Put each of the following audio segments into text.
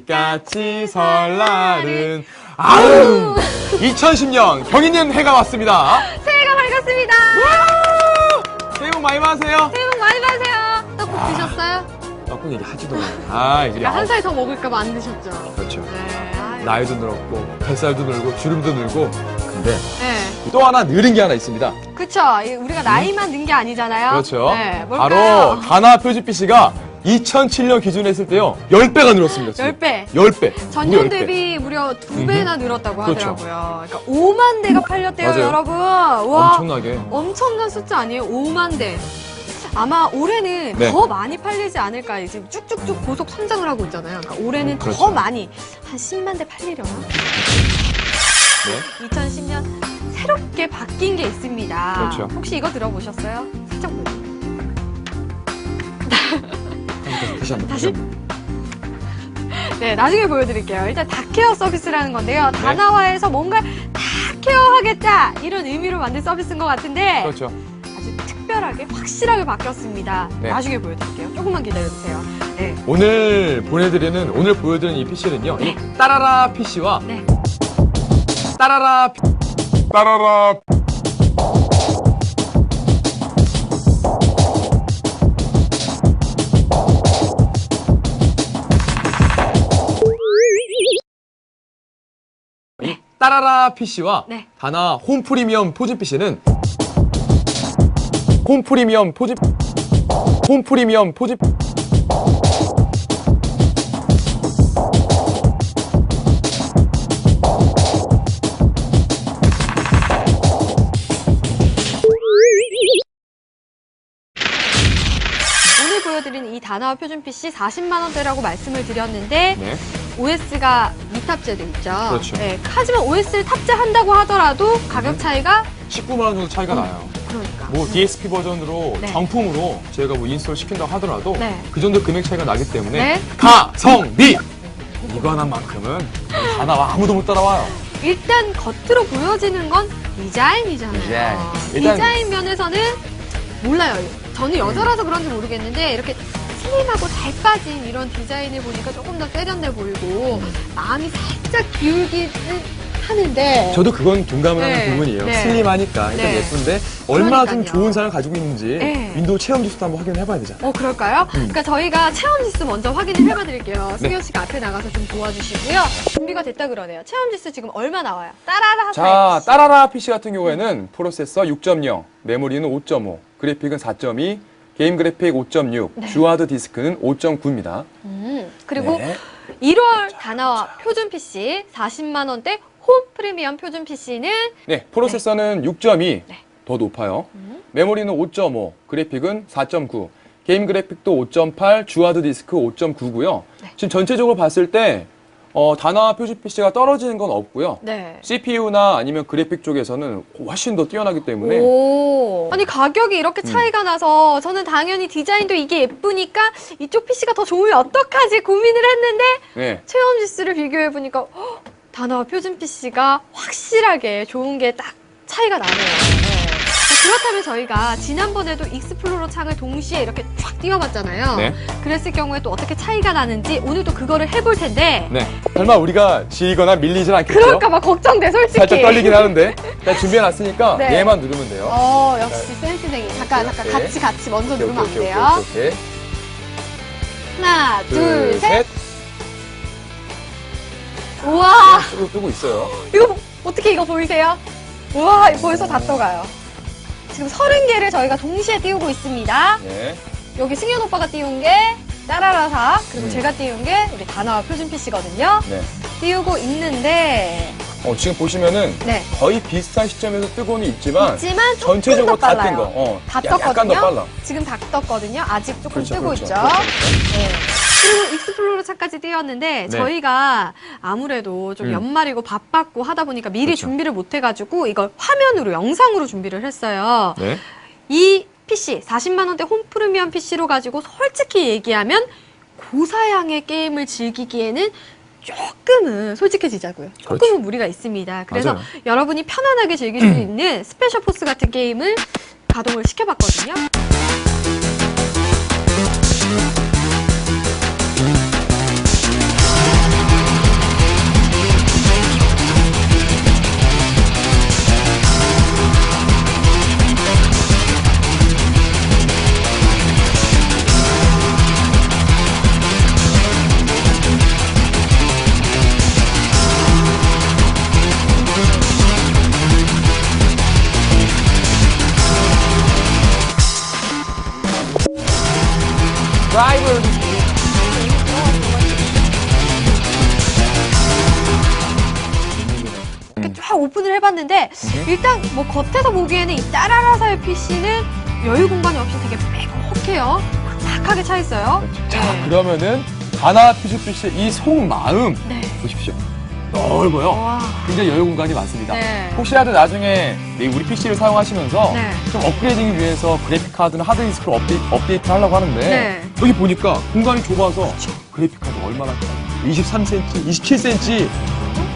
까치까치 설날은 아우 2010년 경인년 해가 왔습니다. 새해가 밝았습니다. 새해 복 많이 받으세요. 새해 복 많이 받으세요. 떡국 드셨어요? 떡국 얘기 하지도 마. 아 이게 한살 더 먹을까봐 안 드셨죠? 그렇죠. 네. 아유. 나이도 늘었고 뱃살도 늘고 주름도 늘고 근데 네. 또 하나 늘은 게 하나 있습니다. 그쵸. 이 우리가 나이만 는 게 아니잖아요. 그렇죠. 네. 바로 뭘까요? 다나 표지피 씨가 2007년 기준에 했을 때요 10배가 늘었습니다. 지금. 10배. 10배. 전년 대비 무려 두 배나 늘었다고 그렇죠. 하더라고요. 그러니까 5만 대가 팔렸대요, 맞아요. 여러분. 와, 엄청나게. 엄청난 숫자 아니에요? 5만 대. 아마 올해는 네. 더 많이 팔리지 않을까. 지금 쭉쭉쭉 고속 성장을 하고 있잖아요. 그러니까 올해는 더 그렇죠. 많이 한 10만 대 팔리려나? 네. 2010년 새롭게 바뀐 게 있습니다. 그렇죠. 혹시 이거 들어보셨어요? 살짝 보- 다시 한번 다시? 네, 나중에 보여드릴게요. 일단 다케어 서비스라는 건데요. 네. 다나와에서 뭔가 다 케어하겠다 이런 의미로 만든 서비스인 것 같은데 그렇죠. 아주 특별하게 확실하게 바뀌었습니다. 네. 나중에 보여드릴게요. 조금만 기다려주세요. 네. 오늘 보내드리는 오늘 보여드리는 이 PC는요. 이 따라라 PC와 네. 따라라 피- 따라라 따라라 PC와 네. 다나 홈 프리미엄 포진 PC는 홈 프리미엄 포진 홈 프리미엄 포진 오늘 보여드리는 이 다나와 표준 PC 40만 원대라고 말씀을 드렸는데 네. OS가 미 탑재돼 있죠. 그렇죠. 네. 하지만 OS를 탑재한다고 하더라도 가격 차이가 19만 원 정도 차이가 나요. 그러니까 뭐 DSP 버전으로 네. 정품으로 제가 뭐 인스톨 시킨다고 하더라도 네. 그 정도 금액 차이가 나기 때문에 네. 가성비 이거 하나만큼은 다 나와 아무도 못 따라와요. 일단 겉으로 보여지는 건 디자인이잖아요. 디자인. 일단- 디자인 면에서는 몰라요. 저는 여자라서 그런지 모르겠는데 이렇게 슬림하고 잘 빠진 이런 디자인을 보니까 조금 더 세련돼 보이고 마음이 살짝 기울기는 하는데 저도 그건 동감을 네. 하는 부분이에요. 네. 슬림하니까 일단 네. 예쁜데 얼마나 좀 그러니까요. 좋은 사람을 가지고 있는지 네. 윈도우 체험 지수도 한번 확인해 봐야 되잖아요. 어 그럴까요? 그러니까 저희가 체험 지수 먼저 확인을 해봐 드릴게요. 네. 승현 씨가 앞에 나가서 좀 도와주시고요. 준비가 됐다 그러네요. 체험 지수 지금 얼마 나와요? 따라라 자. 따라라 PC 같은 경우에는 프로세서 6.0, 메모리는 5.5, 그래픽은 4.2, 게임 그래픽 5.6, 네. 주하드 디스크는 5.9입니다. 음, 그리고 네. 1월 다 나와 표준 PC 40만 원대 홈 프리미엄 표준 PC는 네, 프로세서는 6.2, 네. 더 높아요. 음. 메모리는 5.5, 그래픽은 4.9, 게임 그래픽도 5.8, 주하드 디스크 5.9고요. 네. 지금 전체적으로 봤을 때 어, 다나 표지 PC가 떨어지는 건 없고요. 네. CPU나 아니면 그래픽 쪽에서는 훨씬 더 뛰어나기 때문에 오. 아니 가격이 이렇게 음. 차이가 나서 저는 당연히 디자인도 이게 예쁘니까 이쪽 PC가 더 좋으면 어떡하지 고민을 했는데 네, 체험 지수를 비교해 보니까 다나와 표준 PC가 확실하게 좋은 게 딱 차이가 나네요. 그렇다면 저희가 지난번에도 익스플로러 창을 동시에 이렇게 쫙 띄워봤잖아요. 네. 그랬을 경우에 또 어떻게 차이가 나는지 오늘도 그거를 해볼 텐데 네. 설마 우리가 지거나 밀리진 않겠죠? 그럴까봐 걱정돼 솔직히. 살짝 떨리긴 하는데 자, 준비해놨으니까 네. 얘만 누르면 돼요. 어 역시 센스쟁이. 잠깐 잠깐 이렇게. 같이 같이 먼저 오케이, 누르면 안 오케이, 돼요. 오케이, 오케이. 하나 둘, 둘 셋. 셋. 우와 뜨고, 뜨고 있어요. 이거 어떻게 이거 보이세요? 우와 벌써 다 떠가요. 지금 서른 개를 저희가 동시에 띄우고 있습니다. 네. 여기 승현 오빠가 띄운 게 따라라사 그리고 음. 제가 띄운 게 우리 다나와 표준 PC거든요. 네. 띄우고 있는데 어, 지금 보시면은 네. 거의 비슷한 시점에서 뜨고는 있지만 있지만 전체적으로 더 다. 뜬 거. 어, 다 야- 약간 더 떴거든요. 빨라. 지금 다 떴거든요. 아직 조금 그렇죠, 뜨고 그렇죠. 있죠. 그렇죠. 네. 익스플로러 차까지 띄웠는데 네. 저희가 아무래도 좀 음. 연말이고 바빴고 하다 보니까 미리 그렇죠. 준비를 못 해가지고 이걸 화면으로 영상으로 준비를 했어요. 네. 이 PC 40만 원대 홈 프리미엄 PC로 가지고 솔직히 얘기하면 고사양의 게임을 즐기기에는 조금은 솔직해지자고요. 조금은 그렇죠. 무리가 있습니다. 그래서 맞아요. 여러분이 편안하게 즐길 수 있는 스페셜 포스 같은 게임을 가동을 시켜봤거든요. 라이브. 이렇게 쫙 오픈을 해봤는데 음. 일단 뭐 겉에서 보기에는 이 따라라사의 PC는 여유 공간이 없이 되게 빼곡해요. 탁하게 차 있어요. 자, 네. 그러면은 다나 퓨즈피쉬의 이 속마음 네. 보십시오. 넓어요. 와. 굉장히 여유 공간이 많습니다. 네. 혹시라도 나중에 이 우리 PC를 사용하시면서 네. 좀 업그레이딩을 위해서 그래픽 카드나 하드디스크를 업데이트, 업데이트 하려고 하는데 네. 여기 보니까 공간이 좁아서 그래픽 카드 얼마나 커요? 23cm, 27cm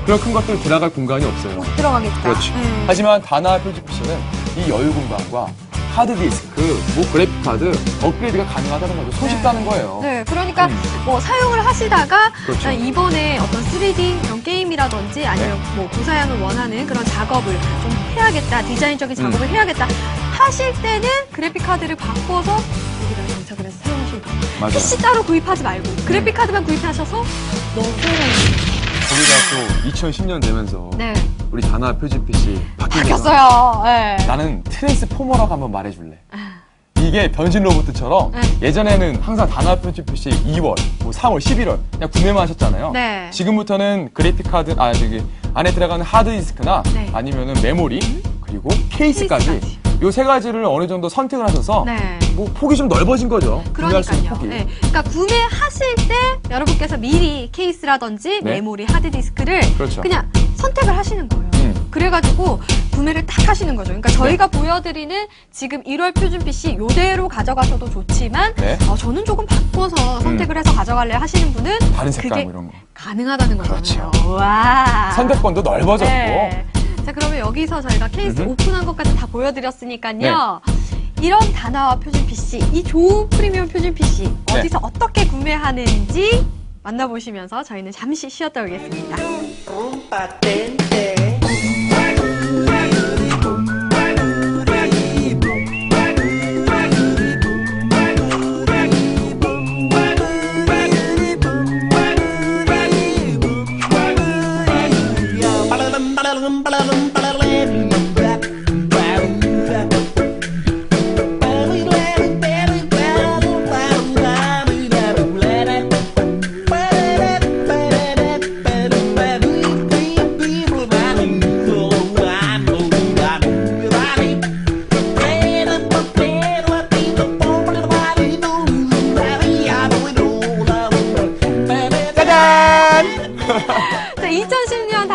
그런 큰 것들 들어갈 공간이 없어요. 들어가겠다. 그렇죠. 네. 하지만 다나 퓨즈 PC는 이 여유 공간과 하드디스크, 뭐 그래픽 카드 업그레이드가 가능하다는 거죠. 손쉽다는 거예요. 네, 그러니까 음. 뭐 사용을 하시다가 그렇죠. 아, 이번에 어떤 3D 이런 게임이라든지 아니면 네. 뭐 구사양을 원하는 그런 작업을 좀 해야겠다, 디자인적인 음. 작업을 해야겠다 하실 때는 그래픽 카드를 바꿔서 여기다 장착을 해서 사용하시면 돼요. 맞아요. PC 따로 구입하지 말고 그래픽 카드만 구입하셔서 너무 편해요. 거기가 또 2010년 되면서 네, 우리 다나 퓨즈 PC 바뀌었어요. 바뀌었어요. 네. 나는 트랜스포머라고 한번 말해줄래. 이게 변신 로봇처럼 네. 예전에는 항상 퓨즈 PC 2월, 뭐 3월, 11월 그냥 구매만 하셨잖아요. 네. 지금부터는 그래픽 카드, 아 저기 안에 들어가는 하드 디스크나 네. 아니면은 메모리 그리고 케이스까지 케이스까지. 요 세 가지를 어느 정도 선택을 하셔서 네. 뭐 폭이 좀 넓어진 거죠. 구매할 수 있는 그러니까요. 폭이. 네. 그러니까 구매하실 때 여러분께서 미리 케이스라든지 네. 메모리, 하드디스크를 그렇죠. 그냥 선택을 하시는 거예요. 음. 그래가지고 구매를 딱 하시는 거죠. 그러니까 저희가 보여드리는 지금 1월 표준 PC 요대로 가져가셔도 좋지만 네. 어, 저는 조금 바꿔서 선택을 해서 가져갈래 하시는 분은 다른 색깔 그게 뭐 이런 거. 가능하다는 거잖아요. 그렇죠. 와. 선택권도 넓어졌고. 네. 자, 그러면 여기서 저희가 케이스 음흠. 오픈한 것까지 다 보여드렸으니까요. 네. 이런 다나와 표준 PC, 이 좋은 프리미엄 표준 PC 네. 어디서 어떻게 구매하는지 만나보시면서 저희는 잠시 쉬었다 오겠습니다.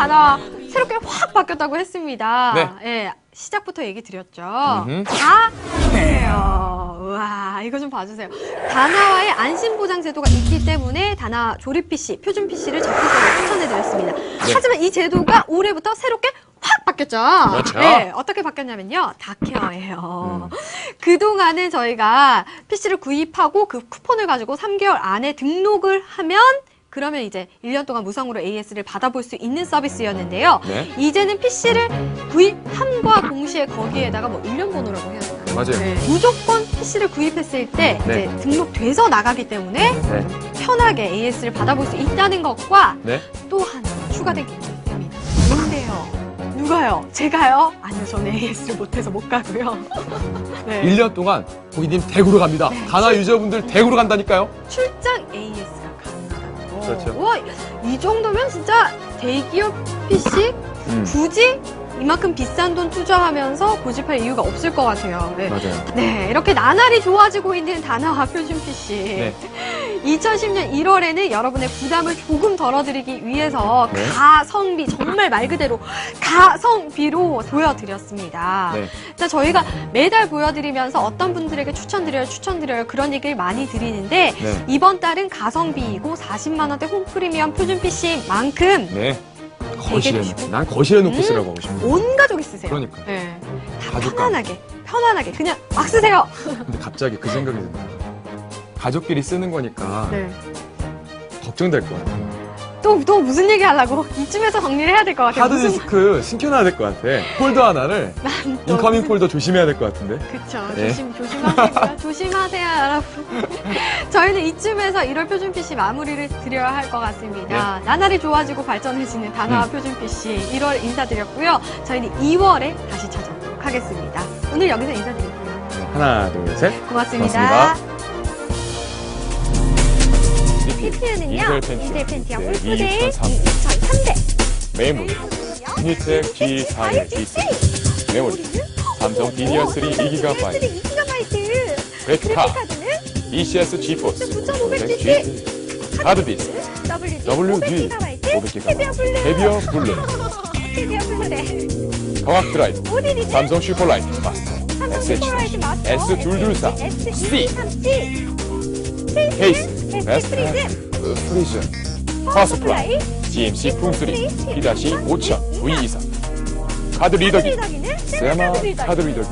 단어가 새롭게 확 바뀌었다고 했습니다. 네. 예, 시작부터 얘기 드렸죠. 음흠. 다예요. 우와, 이거 좀 봐주세요. 다나와의 안심보장 제도가 있기 때문에 다나 조립 PC, 표준 PC를 적극적으로 추천해드렸습니다. 하지만 이 제도가 올해부터 새롭게 확 바뀌었죠. 그렇죠. 네, 어떻게 바뀌었냐면요. 다케어예요. 그동안은 저희가 PC를 구입하고 그 쿠폰을 가지고 3개월 안에 등록을 하면 그러면 이제 1년 동안 무상으로 AS를 받아볼 수 있는 서비스였는데요. 네. 이제는 PC를 구입함과 동시에 거기에다가 뭐 1년 번호라고 해야 되나요? 맞아요. 네, 무조건 PC를 구입했을 때 네. 이제 등록돼서 나가기 때문에 네. 편하게 AS를 받아볼 수 있다는 것과 네. 또 하나 추가된 게 있습니다. 뭔데요? 누가요? 제가요? 아니요, 저는 AS를 못해서 못 가고요. 네. 1년 동안 고객님 대구로 갑니다. 다나 유저분들 대구로 간다니까요. 출장 거. 그렇죠. 와, 이 정도면 진짜 대기업 PC 음. 굳이 이만큼 비싼 돈 투자하면서 고집할 이유가 없을 것 같아요. 네. 맞아요. 네, 이렇게 나날이 좋아지고 있는 다나와 표준 PC. 네. 2010년 1월에는 여러분의 부담을 조금 덜어드리기 위해서 네. 가성비, 정말 말 그대로 가성비로 보여드렸습니다. 네. 자, 저희가 매달 보여드리면서 어떤 분들에게 추천드려요, 추천드려요 그런 얘기를 많이 드리는데 네. 이번 달은 가성비이고 40만 원대 홈프리미엄 표준 PC만큼 네. 거실에 주시고. 놓- 난 거실에 놓고 음. 쓰라고 하고 싶어. 온 가족이 쓰세요. 그러니까. 네. 다 가족감. 편안하게, 편안하게 그냥 막 쓰세요. 근데 갑자기 그 생각이 든다. 가족끼리 쓰는 거니까 네. 걱정될 것 같아. 또, 또 무슨 얘기 하려고? 이쯤에서 정리를 해야 될 것 같아요. 하드디스크 숨겨놔야 될 것 같아. 폴더 하나를 또- 인커밍 폴더 조심해야 될 것 같은데. 그쵸. 네. 조심, 조심하세요. 조심하세요, 여러분. 저희는 이쯤에서 1월 표준 PC 마무리를 드려야 할 것 같습니다. 나날이 좋아지고 발전해지는 단화와 음. 표준 PC 1월 인사드렸고요. 저희는 2월에 다시 찾아오도록 하겠습니다. 오늘 여기서 인사드릴게요. 하나, 둘, 셋. 고맙습니다. 고맙습니다. 펜티엄 인텔 펜티엄 네, 울프제일 2300. 2300. 메모리 유니텍 G41 G3 메모리 삼성 DDR3 2GB 2GB. 그래픽 카드 카드는 ECS GeForce 9500 GT 하드디스크. WD 500GB 캐비어 블루. 광학 드라이브. 오디디. 삼성 슈퍼라이트 마스터. SH 슈퍼라이트 마스터. S224 C. S234C. 케이스 베스트. 프리즘 파워스플라이. GMC 풍수리 P-5000 V24 카드 리더기. 세마 카드 리더기